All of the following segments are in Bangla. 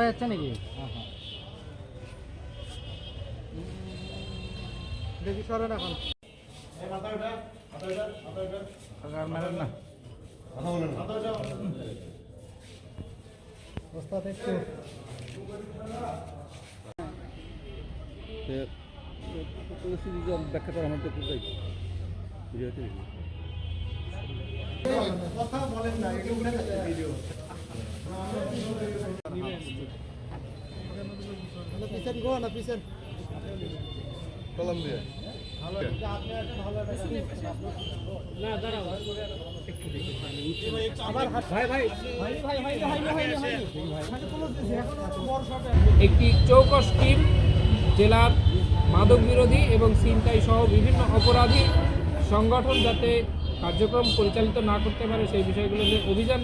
যাচ্ছে নাকি? দেখি সরেন এখন। ব্যাখ্যা করা আমার তো কোথায় কথা বলেন না এটা উঠে ভিডিও একটি চৌকস টিম জেলার মাদক বিরোধী এবং ছিনতাই সহ বিভিন্ন অপরাধী সংগঠন যাতে কার্যক্রম পরিচালিত না করতে পারে সেই বিষয়গুলো যে অভিযান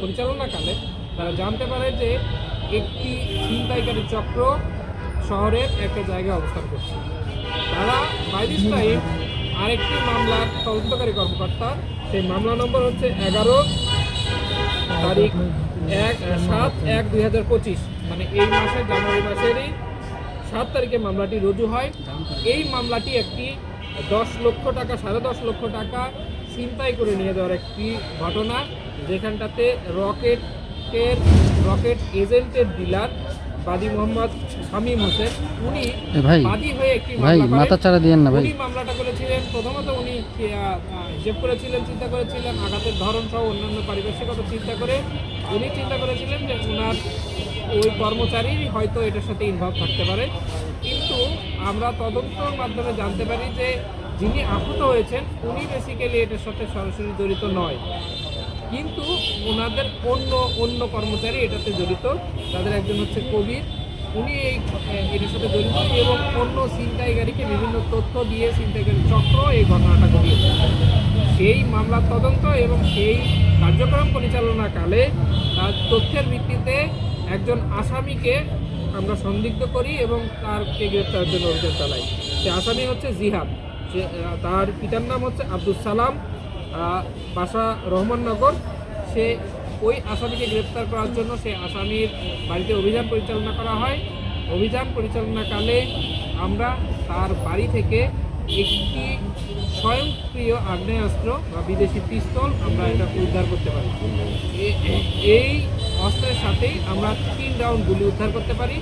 পরিচালনাকালে তারা জানতে পারে যে একটি ছিনতাইকারী চক্র শহরের একটা জায়গায় অবস্থান করছে। তারা বাই দিস টাইম আরেকটি মামলার তদন্তকারী কর্মকর্তা, সেই মামলা নম্বর হচ্ছে এগারো, তারিখ এক, সাত এক দুই হাজার পঁচিশ। মানে এই মাসে, জানুয়ারি মাসেরই সাত তারিখে মামলাটি রুজু হয়। এই মামলাটি একটি দশ লক্ষ টাকা সাড়ে দশ লক্ষ টাকা ছিনতাই করে নিয়ে যাওয়ার একটি ঘটনা যেখানটাতে রকেটের রকেট এজেন্টের ডিলার বাদী মোহাম্মদ শামীম হোসেন উনি বাদী হয়ে একটি ভাই মাথা চাড়া দিয়েন না ভাই। উনি মামলাটা করেছিলেন প্রথমত উনি হিসেব করেছিলেন চিন্তা করেছিলেন আঘাতের ধরন সহ অন্যান্য পারিপার্শ্বিকতা চিন্তা করে। উনি চিন্তা করেছিলেন যে ওনার ওই কর্মচারী হয়তো এটার সাথে ইনভলভ থাকতে পারে। কিন্তু আমরা তদন্তর মাধ্যমে জানতে পারি যে যিনি আহত হয়েছেন, উনি বেসিক্যালি এটার সাথে সরাসরি জড়িত নয়। কিন্তু ওনাদের অন্য অন্য কর্মচারী এটাতে জড়িত। তাদের একজন হচ্ছে কবির। উনি এই এটার সাথে জড়িত এবং অন্য ছিনতাইকারীকে বিভিন্ন তথ্য দিয়ে ছিনতাইকারী চক্র এই ঘটনাটা ঘটিয়েছে। সেই মামলার তদন্ত এবং সেই কার্যক্রম পরিচালনাকালে, তার তথ্যের ভিত্তিতে একজন আসামিকে আমরা সন্দিগ্ধ করি এবং তারকে গ্রেপ্তারের জন্য অভিযান চালাই। সে আসামি হচ্ছে জিহাদ। সে তার পিতার নাম হচ্ছে আব্দুল সালাম বাসা রহমাননগর সে ওই আসামিকে গ্রেপ্তার করার জন্য সে আসামির বাড়িতে অভিযান পরিচালনা করা হয়। অভিযান পরিচালনাকালে আমরা তার বাড়ি থেকে একটি স্বয়ংক্রিয় আগ্নেয়াস্ত্র বা বিদেশি পিস্তল আমরা এটা উদ্ধার করতে পারি। এই অস্ত্রের সাথেই আমরা তিন রাউন্ড গুলি উদ্ধার করতে পারি।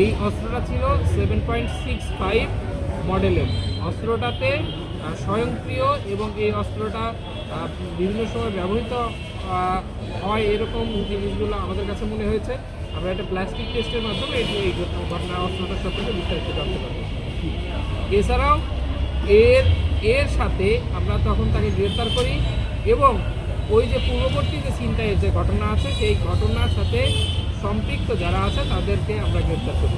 এই অস্ত্রটা ছিল সেভেন পয়েন্ট সিক্স ফাইভ মডেলের। অস্ত্রটাতে স্বয়ংক্রিয় এবং এই অস্ত্রটা বিভিন্ন সময় ব্যবহৃত হয় এরকম জিনিসগুলো আমাদের কাছে মনে হয়েছে। আমরা একটা প্লাস্টিক টেস্টের মাধ্যমে এই ঘটনা অস্ত্রটার সম্পর্কে বিস্তারিত জানতে পারব। এছাড়াও এর এর সাথে আমরা তখন তাকে গ্রেপ্তার করি এবং ওই যে পূর্ববর্তী যে ছিনতাইয়ের যে ঘটনা আছে, সেই ঘটনার সাথে সম্পৃক্ত যারা আছে, তাদেরকে আমরা গ্রেপ্তার করি।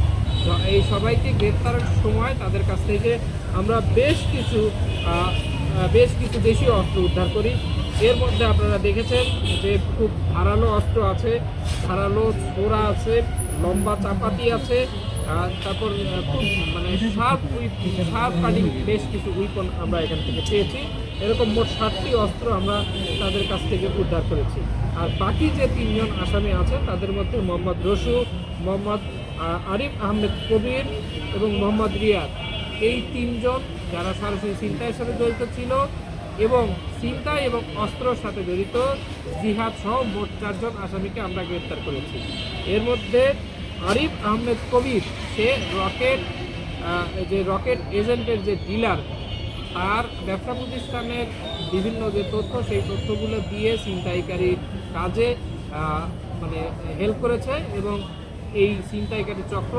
এই সবাইকে গ্রেপ্তারের সময় তাদের কাছ থেকে আমরা বেশ কিছু বেশ কিছু দেশীয় অস্ত্র উদ্ধার করি। এর মধ্যে আপনারা দেখেছেন যে খুব ধারালো অস্ত্র আছে, ধারালো ছোড়া আছে, লম্বা চাপাতি আছে তারপর খুব মানে শার্প শার্প কাটিং বেশ কিছু উইপন আমরা এখান থেকে পেয়েছি। এরকম মোট ষাটটি অস্ত্র আমরা তাদের কাছ থেকে উদ্ধার করেছি। আর বাকি যে তিনজন আসামি আছে, তাদের মধ্যে মোহাম্মদ রসু, মোহাম্মদ আরিফ আহমেদ কবির এবং মোহাম্মদ রিয়াদ। এই তিনজন যারা সরাসরি চিন্তার সাথে জড়িত ছিল এবং চিন্তায় এবং অস্ত্রর সাথে জড়িত জিহাদ সহ মোট চারজন আসামিকে আমরা গ্রেপ্তার করেছি। এর মধ্যে আরিফ আহমেদ কবির, সে রকেট যে রকেট এজেন্টের যে ডিলার, তার ব্যবসা প্রতিষ্ঠানের বিভিন্ন যে তথ্য, সেই তথ্যগুলো দিয়ে ছিনতাইকারীর কাজে মানে হেল্প করেছে এবং এই ছিনতাইকারী চক্র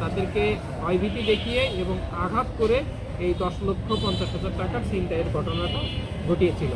তাদেরকে ভয়ভীতি দেখিয়ে এবং আঘাত করে এই দশ লক্ষ পঞ্চাশ হাজার টাকার ছিনতাইয়ের ঘটনাটা ঘটিয়েছিল।